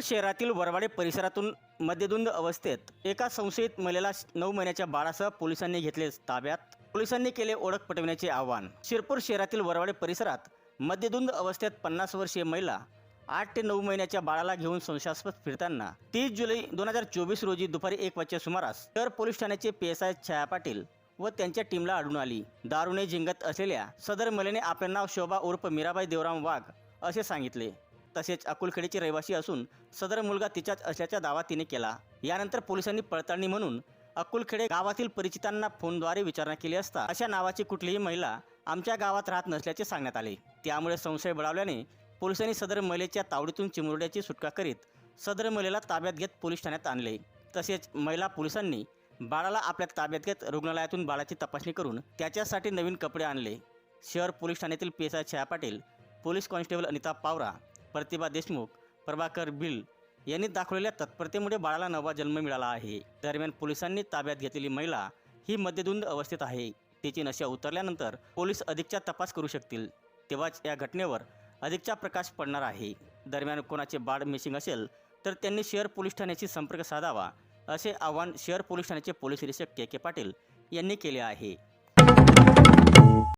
शिरपूर शहरातील वरवाडे परिसरातून मध्यधुंद अवस्थेत एका संशयित महिलेला नऊ महिन्याच्या बाळासह पोलिसांनी घेतले ताब्यात. पोलिसांनी केले ओळख पटविण्याचे आवाहन. शिरपूर शहरातील वरवाडे परिसरात मध्यधुंद अवस्थेत पन्नास वर्षीय महिला आठ ते नऊ महिन्याच्या बाळाला घेऊन संशयास्पद फिरताना तीस जुलै दोन हजार चोवीस रोजी दुपारी एक वाजच्या सुमारास शहर पोलीस ठाण्याचे P S I Chhaya Patil व त्यांच्या टीमला आढळून आली. दारुणे जिंगत असलेल्या सदर महिलेने आपले नाव शोभा उर्फ मीराबाई देवराम वाघ असे सांगितले. तसेच अकुलखेडीची रहिवासी असून सदर मुलगा तिच्याच असल्याचा दावा तिने केला. यानंतर पोलिसांनी पडताळणी म्हणून अकुलखेडे गावातील परिचितांना फोनद्वारे विचारणा केली असता अशा नावाची कुठलीही महिला आमच्या गावात राहत नसल्याचे सांगण्यात आले. त्यामुळे संशय बळावल्याने पोलिसांनी सदर महिलेच्या तावडीतून चिमुरड्याची सुटका करीत सदर महिलेला ताब्यात घेत पोलीस ठाण्यात आणले. तसेच महिला पोलिसांनी बाळाला आपल्या ताब्यात घेत रुग्णालयातून बाळाची तपासणी करून त्याच्यासाठी नवीन कपडे आणले. शहर पोलीस ठाण्यातील P S I Chhaya Patil police constable Anita Pawara Pratibha Deshmukh Prabhakar Bhil यांनी दाखवलेल्या तत्परतेमुळे बाळाला नवा जन्म मिळाला आहे. दरम्यान पोलिसांनी ताब्यात घेतलेली महिला ही मद्यधुंद अवस्थेत आहे. तिची नशा उतरल्यानंतर पोलीस अधिकचा तपास करू शकतील. तेव्हाच या घटनेवर अधिकचा प्रकाश पडणार आहे. दरम्यान कोणाचे बाळ मिसिंग असेल तर त्यांनी शहर पोलीस ठाण्याशी संपर्क साधावा असे आवाहन शहर पोलीस ठाण्याचे पोलीस निरीक्षक के के पाटील यांनी केले आहे.